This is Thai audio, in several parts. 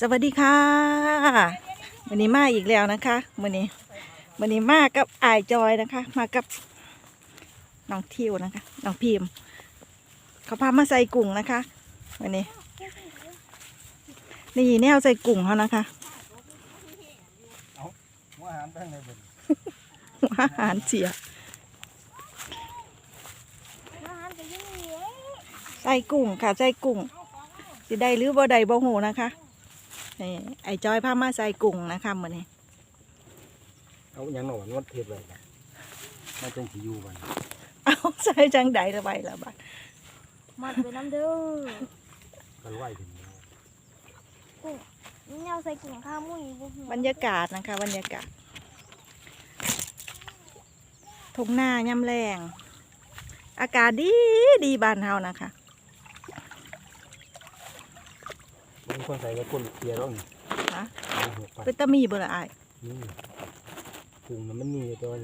สวัสดีค่ะวันนี้มาอีกแล้วนะคะวันนี้วันนี้มากับอายจอยนะคะ มากับน้องทิวนะคะน้องพิมพ์เขาพามาใส่กุ้งนะคะวันนี้นี่แนวใส่กุ้งเขานะคะว่าอาหารไปทางไหนเบ่นอาหารเสียอาหารก็ยังมีเอ้ยใส่กุ้งค่ะใส่กุ้งสิได้หรือบ่ได้บ่หูนะคะ นี่ไอจอยพามาใส่กุ้งนะคะวันนี้เอาอย่างหนอนวัดเทศไว้นะมาจังสิอยู่บันเอาใส่จังใดละใบละบัดมัดไปน้ำเด้อกันไหวถึงแล้วนี่แนวใส่กิ่งข้าวมุ้ยบุหัวบรรยากาศนะคะ บรรยากาศทงหน้าย่ำแรง อากาศดีดีบ้านเฮานะคะ บางคนใส่ก็คนเกียร์ร้องฮะเป็นตะมีเบอร์อายนี่กลุ่มนั้นมันมีต่ว่า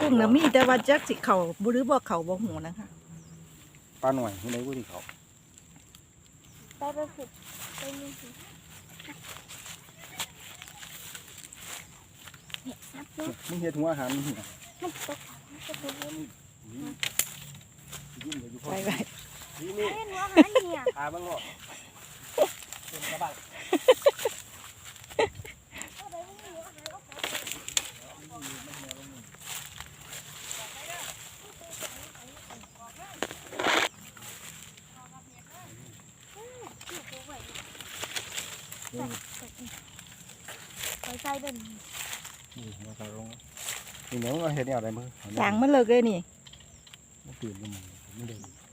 กุ้งนะมีแต่ว่าจักสิเขาบุหรือบ่เขาบ่หูนะคะปลาหน่อยที่ไหนกูที่เขาไปไปฝึกไปมีสิเนี่ยนับลูกมึงเฮ็ดหัวอาหารนี่นะมันมันจะเป็นเล่นยิ้มเลยอยู่พ่อไปไปนี่นี่เล่นหัวอาหารเนี่ยพาบ้างเนาะเป็นกระบะ ไปใส่เดินนี่มาใส่ลงนี่เนี่ยมึงเอาเฮ็ดแนวอะไรมึงสางมันเลิกเลยนี่มันตื่นกันมึงไม่ไ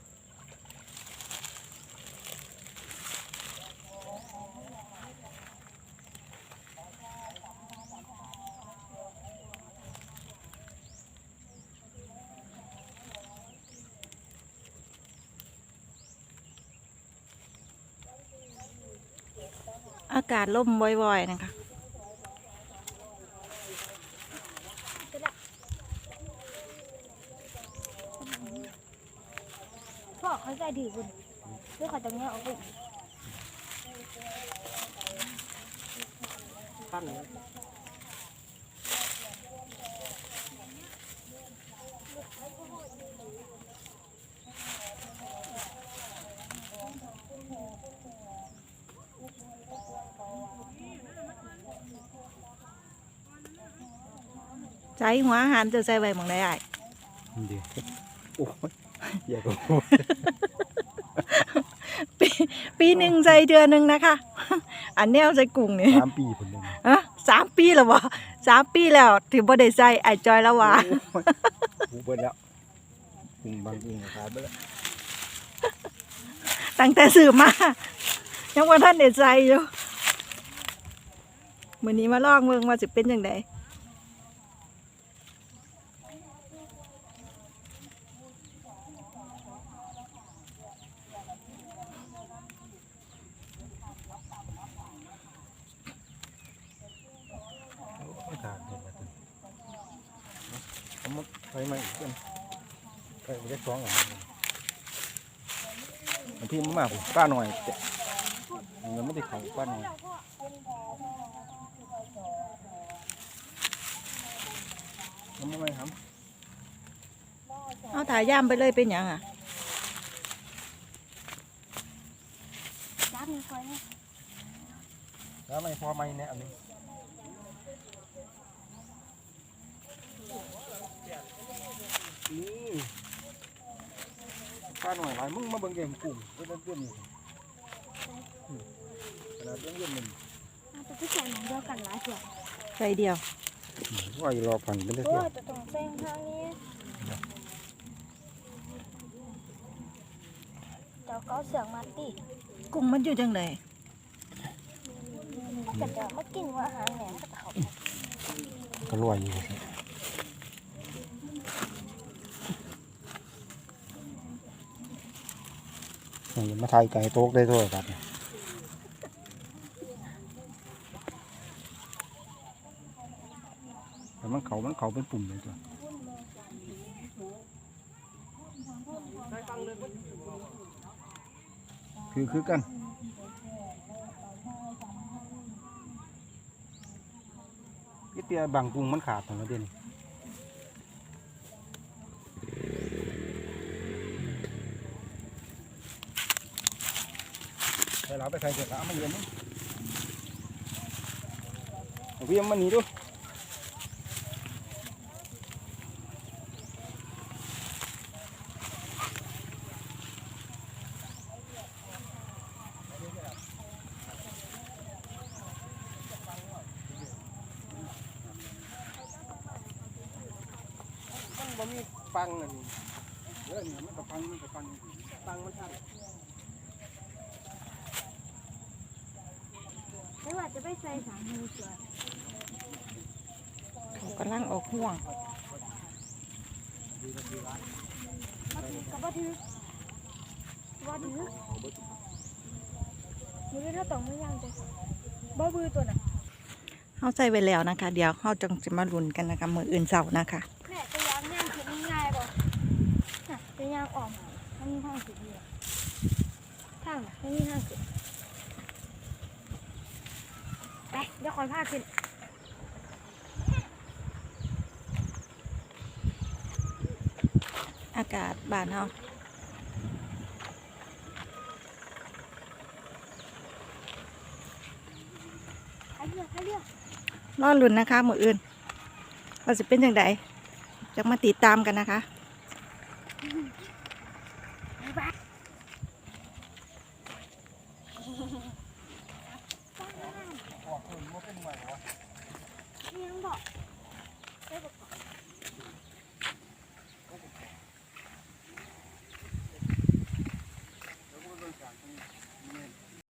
อากาศล่มบ่อยๆนะคะพ่อเขาใส่ดีบุญเพื่อเขาจะเงี้ยออกไปปั้น ใส่หัวอาหารจะใส่ไว้หมองได้อ้ายเดี๋ยวโอ้ยอย่าโกปีปีหนึ่งใส่เดือนหนึ่งนะคะ อันแนวใส่กุ้งนี่สามปีผลหนึ่งฮะสามปีแล้วบ่สามปีแล้วถือบ่ได้ใส่ไอายจอยแล้วว่ากูเบิดแล้วกุ้งบางกุ้งขาดไปแล้วตั้งแต่ซื้อมา ยังว่าท่านได้ใส่อยู่มื้อนี้มาลองเบิ่งว่าสิเป็นจังได ไม่ขาดเลยนะตัวเอา มาไปมาอีกกันไปไปได้สองอะอันที่มันมากผมป้าหน่อยแต่มันไม่ได้ของป้าหน่อยมันไม่ครับเอาถ่ายย่ามไปเลยเป็นหยังอะจับมีคอยเนี่ยแล้วไม่พอไหมเนี่ยอันนี้ นี่ป้าหน่อยหลายมึงมาเบิ่งเกมกลุ่มเล่นเล่นนี่ขนาดเล่นเล่นหนึ่งมันจะที่ใส่หนังเดียวกันหลายเถื่อใส่เดียวว่าอยู่รอพันเป็นเรื่โอ้อยยแต่ตรงเส้นทางนี้เดี๋ยวก็เสือกมาติกุ้งมันอยู่จังไดแต่เดี๋ยวมากินว่าอาหารแหนมกระเถาๆก็รวยอยู่ นี่มาไทยไก่โต๊ะได้ด้วยครับแต่มันเขามันเขาเป็นปุ่มเลยจ้ะคือคือกันพี่เตียบางกุ้งมันขาดตรงเราเด่น ไปแล้วไปใส่เสร็จแล้วเอามาเรียนนี่เอาพี่ยังมาหนีดูมันบ่มีฟังนั่นเด้อนี่มันก็ฟังมันก็ฟังฟังมันทัน ไม่ว่าจะไปใส่สามมือสวย เขากำลังออกห่วงมาถือกับว่าถือว่าถือมือถ้าต้องไม่ยังจะบ่บือตัวน่ะเข้าใส่ไว้แล้วนะคะ เดี๋ยวเขาจังจะมาลุ้นกันนะคะ มืออื่นเสาร์นะคะแม่จะยางย่างถึงง่ายบ่น่ะจะยางออกมันมีทางสุดเลยทางไม่มีทางสุด ไปเดี๋ยวคอยพาขึ้นอากาศบ้านเขาไปเรือไปเรือรอลุ้นนะคะ มืออื่นว่าจะเป็นอย่างไรจะมาติดตามกันนะคะ あ